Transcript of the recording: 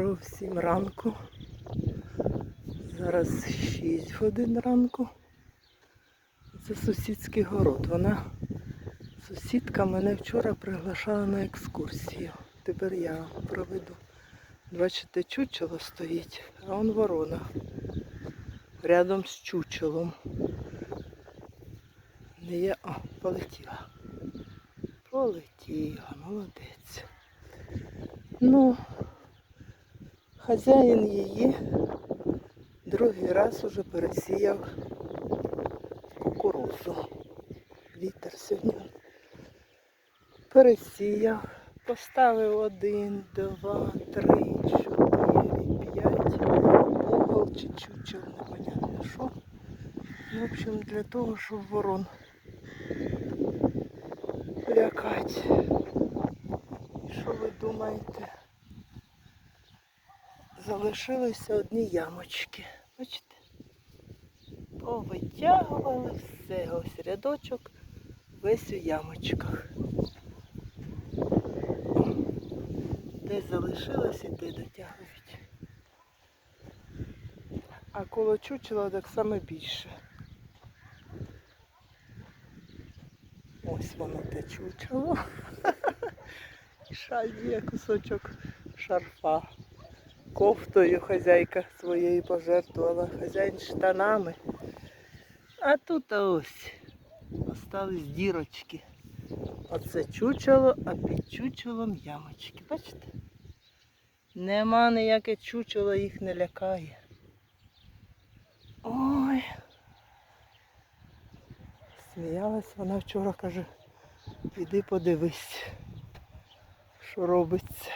Доброго всім ранку. Зараз 6 годин ранку. Це сусідський город. Вона сусідка мене вчора приглашала на екскурсію. Тепер я проведу. Бачите, чучело стоїть, а он ворона. Рядом з чучелом. Не є. О, полетіла. Полетіла, молодець. Ну, хазяїн її другий раз уже пересіяв кукурузу. Вітер сьогодні. Пересіяв, поставив один, два, три, чотири, п'ять. Угол чи чучел, непонятно що. Ну, В общем, для того, щоб ворон лякати. Що ви думаєте? Залишилися одні ямочки. Бачите? Повитягували все. Ось рядочок весь у ямочках. Де залишилось і де дотягують. А коло чучела так само більше. Ось воно те чучело. Шальє кусочок шарфа. Кофтою хазяйка своєї пожертвувала, хазяїн штанами. А тут ось остались дірочки. Оце чучело, а під чучелом ямочки. Бачите? Нема ніяке чучело, їх не лякає. Ой. Сміялась вона вчора, каже, іди подивись, що робиться.